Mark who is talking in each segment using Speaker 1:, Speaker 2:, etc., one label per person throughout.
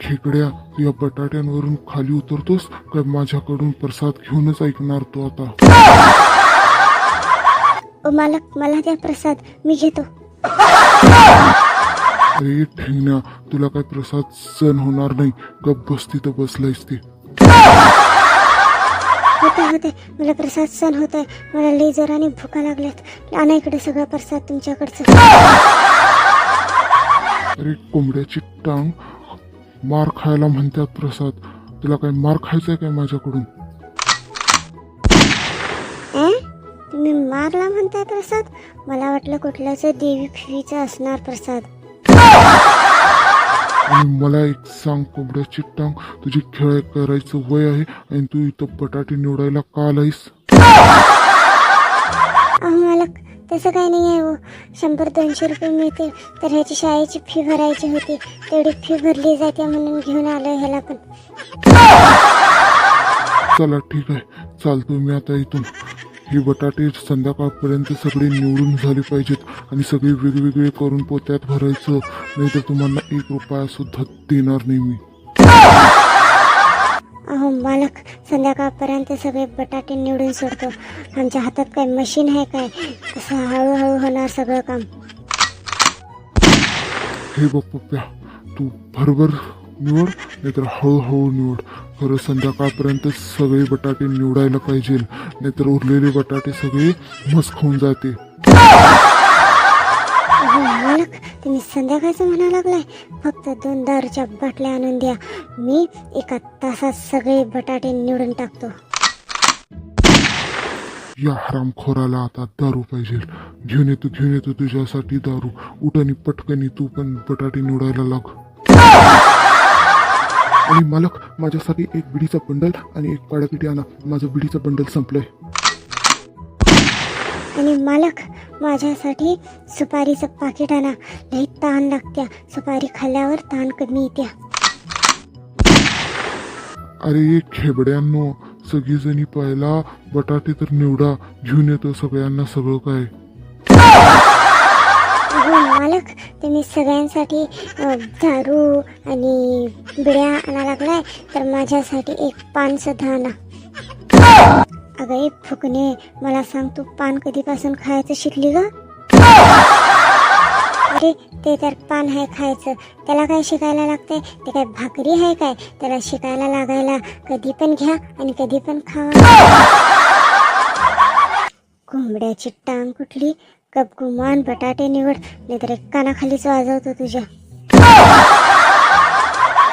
Speaker 1: खेकड्या तू या बटाट्यांवरून खाली उतरतोस काय माझ्याकडून प्रसाद घेऊनच ऐकणार तो आता.
Speaker 2: ओ मालक मला द्या प्रसाद मी घेतो.
Speaker 1: अरे ठेंगण्या तुला काय प्रसाद सण होणार नाही. गप बस तिथं बसलायस ते.
Speaker 2: होते होते. मला प्रसाद सण होत आहे मला लई जोराने भुका लागल्यात. आणा इकडे सगळा प्रसाद तुमच्याकडचं.
Speaker 1: अरे कोंबड्याची टांग मार खायला म्हणतात प्रसाद. तुला काय मार खायचा काय माझ्याकडून?
Speaker 2: तुम्ही मारला म्हणताय प्रसाद? मला वाटलं कुठल्याच देवी फिवीचा असणार प्रसाद.
Speaker 1: आणि मला एक सांग कोंबड्याची टांग तुझी खेळ करायचं वय आहे आणि तू इथं बटाटे निवडायला का आलायस?
Speaker 2: अहो मालक तसं काही नाही आहे हो. शंभर दोनशे रुपये मिळते तर ह्याची शाळेची फी भरायची होती. तेवढी फी भरली जाते म्हणून घेऊन आलो ह्याला पण.
Speaker 1: चला ठीक आहे. चालतो मी आता इथून. ही बटाटे संध्याकाळपर्यंत सगळी निवडून झाली पाहिजेत आणि सगळे वेगवेगळे करून पोत्यात भरायचं. नाहीतर तुम्हाला एक रुपया सुद्धा देणार नाही मी.
Speaker 2: अहो मालक संध्याकाळपर्यंत सगळे बटाटे निवडून सोडतो. आमच्या हातात काय मशीन आहे काय? असं हळूहळू होणार सगळं काम.
Speaker 1: हे बघ पप्प्या तू भरभर निवड नाहीतर हळूहळू निवड. खरं संध्याकाळपर्यंत सगळे बटाटे निवडायला पाहिजे. नाहीतर उरलेले बटाटे सगळे मस्त खाऊन जाते
Speaker 2: अहो मालक तुम्ही संध्याकाळचं म्हणा लागलाय. फक्त दोन दारूच्या बाटल्या आणून द्या. मी एका तासात सगळे बटाटे निवडून टाकतो.
Speaker 1: या हरामखोराला आता दारू पाहिजे. घेऊन येतो घेऊन येतो तुझ्यासाठी दारू. उठानी पटकनी तू पण बटाटे निवडायला लाग. आणि मालक माझ्यासाठी एक बिडीचा बंडल आणि एक काळापिटी आणा. माझं बिडीचं बंडल संपलंय.
Speaker 2: आणि मालक माझ्यासाठी सुपारीचं पाकिट आणा. लई ताण लागत्या. सुपारी खाल्ल्यावर ताण कमी येत्या.
Speaker 1: अरे खेबड्यांनो सगळीजणी पहिला बटाटे तर निवडा घेऊन येतो सगळ्यांना सगळं काय.
Speaker 2: अहो मालक तुम्ही सगळ्यांसाठी अ, दारू आणि बिड्या आणा लागलाय तर माझ्यासाठी एक पान सुद्धा आणा. अगं फुकणे मला सांग तू पान कधीपासून खायचं शिकली ग? अरे ते तर पान आहे खायचं. त्याला काय शिकायला लागतंय? ते काय भाकरी आहे काय? त्याला शिकायला लागायला कधी पण घ्या आणि कधी पण खावा. कोंबड्याची टांग कुठली? गपगुमान बटाटे निवड. नाहीतर एक कानाखालीच वाजवतो तुझ्या.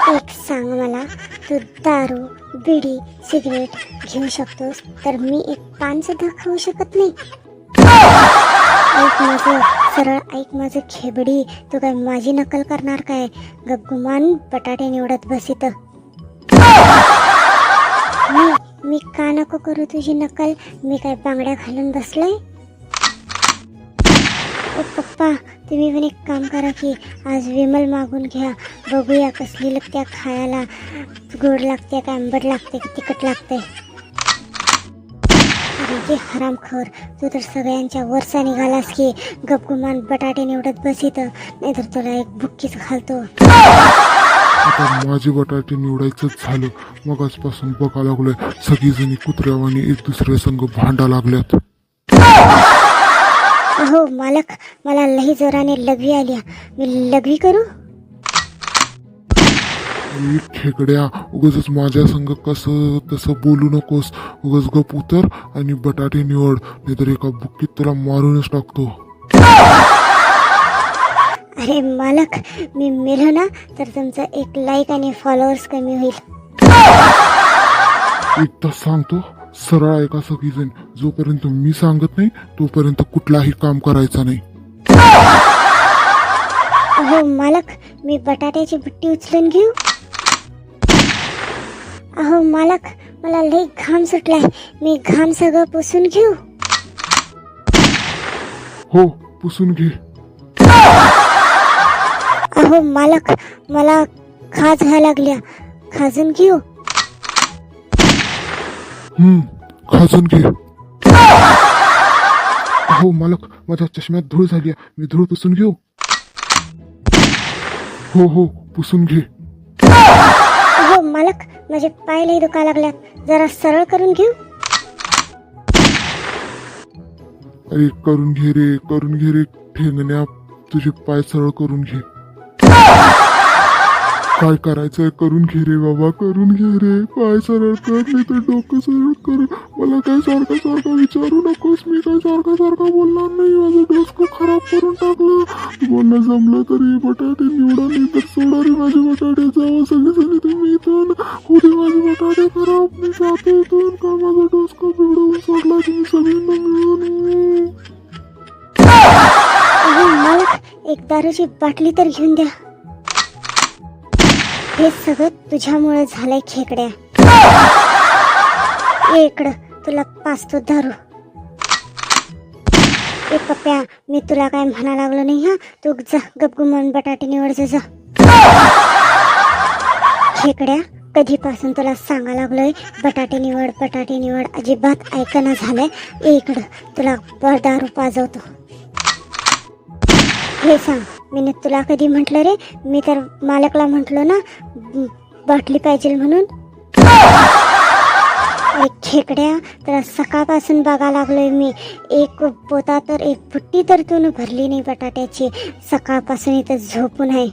Speaker 2: एक सांग मला तू दारू बिडी सिगरेट घेऊ शकतोस तर मी एक पान सुद्धा खाऊ शकत नाही. ऐक माझं सरळ ऐक माझं खेबडी तू काय माझी नकल करणार काय? गगुमान बटाटे निवडत बसित मी मी का नको करू तुझी नकल? मी काय बांगड्या घालून बसले? पप्पा तुम्ही पण एक काम करा की आज विमल मागून घ्या. बघूया कसली लागत्या खायला. गोड लागते का आंबट लागते की तिखट लागते अरे जे हरामखोर तू तर सगळ्यांच्या वरचा निघालास की गपगुमान बटाटे निवडत बस नाहीतर तुला एक बुक्कीच घालतो.
Speaker 1: आता माझे बटाटे निवडायचंच झालं. मगाचपासून बघा लागलोय सगळीजणी कुत्र्यावानी एक दुसऱ्या संग भांडा लागल्यात.
Speaker 2: अहो मालक. मला लई जोराने लघवी आली. मी लघवी करू?
Speaker 1: खेकड्या उगाच माझ्या संग कसं तसं बोलू नकोस. उगाच गप उतर आणि बटाटे निवड. नाहीतर एका बुक्कीत तुला मारूनच टाकतो.
Speaker 2: अरे मालक मी मेलो ना तर तुमचं एक लाईक आणि फॉलोअर्स कमी होईल.
Speaker 1: एकदा सांगतो. सरळ ऐका सगळीजण? जोपर्यंत मी सांगत नाही तोपर्यंत कुठलाही काम करायचं नाही.
Speaker 2: अहो मालक मी बटाट्याची बुट्टी उचलून घेऊ. अहो मालक मला लई घाम सुटलाय. मी घाम सगळं पुसून घेऊ.
Speaker 1: हो पुसून घे.
Speaker 2: अहो मालक मला खाज व्हायला लागल्या. खाजून घेऊ.
Speaker 1: हम्म खाजून घे. हो मालक माझ्या चष्म्यात धूळ झाली आहे. मी धूळ पुसून घेऊ? हो हो पुसून घे.
Speaker 2: हो मालक माझे पाय लई दुखा लागल्यात. जरा सरळ करून घेऊ?
Speaker 1: अरे करून घे रे करून घे रे. ठेंगण्या तुझे पाय सरळ करून घे. काय करायचंय? करून घे रे बाबा करून घे रे. पाय सरळ कर नाही तर डोकं सरळ कर मला काय सारखं सारखं विचारू नकोस. मी काय सारखं सारखं बोलणार नाही. माझं डोसकं खराब करून टाकलं. बोलणं जमलं तरी बटाटे निवडा नाही तर सोडा रे माझे बटाटे. जावं सगळे सगळे तुम्ही इथून. होते माझे बटाटे खराब. मी जातो इथून. का माझं डोसकं बिघडवून सोडला? तुम्ही सगळ्यांना मिळून
Speaker 2: एकदा मालक एक बाटली तर घेऊन द्या. हे सगळं तुझ्यामुळे झालंय खेकड्या. ये इकडं तुला पाचतो दारू. ए पप्प्या मी तुला काय म्हणा लागलो नाही हा? तू जा गपगुमान बटाटे निवडचं जा खेकड्या कधीपासून तुला सांगा लागलोय बटाटे निवड बटाटे निवड अजिबात ऐकणं झालंय. ये इकडं तुला दारू पाजवतो. हे सांग. मी तुला कधी म्हटलं रे? मी तर मालकला म्हटलो ना बाटली पाहिजे म्हणून. एक खेकड्या तर सकाळपासून बघा लागलोय मी. एक पोता तर एक पुट्टी तर तू भरली नाही बटाट्याची. सकाळपासून इथं झोपून आहे.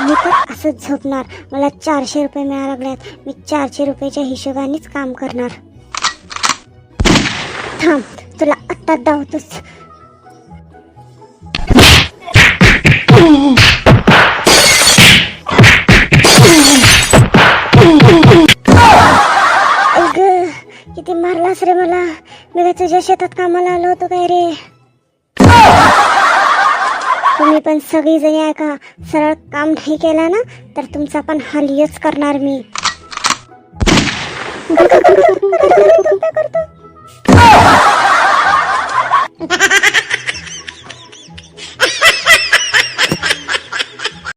Speaker 2: मी तर असंच झोपणार. मला चारशे रुपये मिळायला लागल्यात. मी चारशे रुपयाच्या हिशोबानेच काम करणार. थांब तुला आत्ता धावतोच. किती मारलास रे मला. मी काय तुझ्या शेतात कामाला आलो होतो काय रे? तुम्ही पण सगळी जणी ऐका सरळ काम नाही केला ना तर तुमचा पण हालीच करणार मी. करतो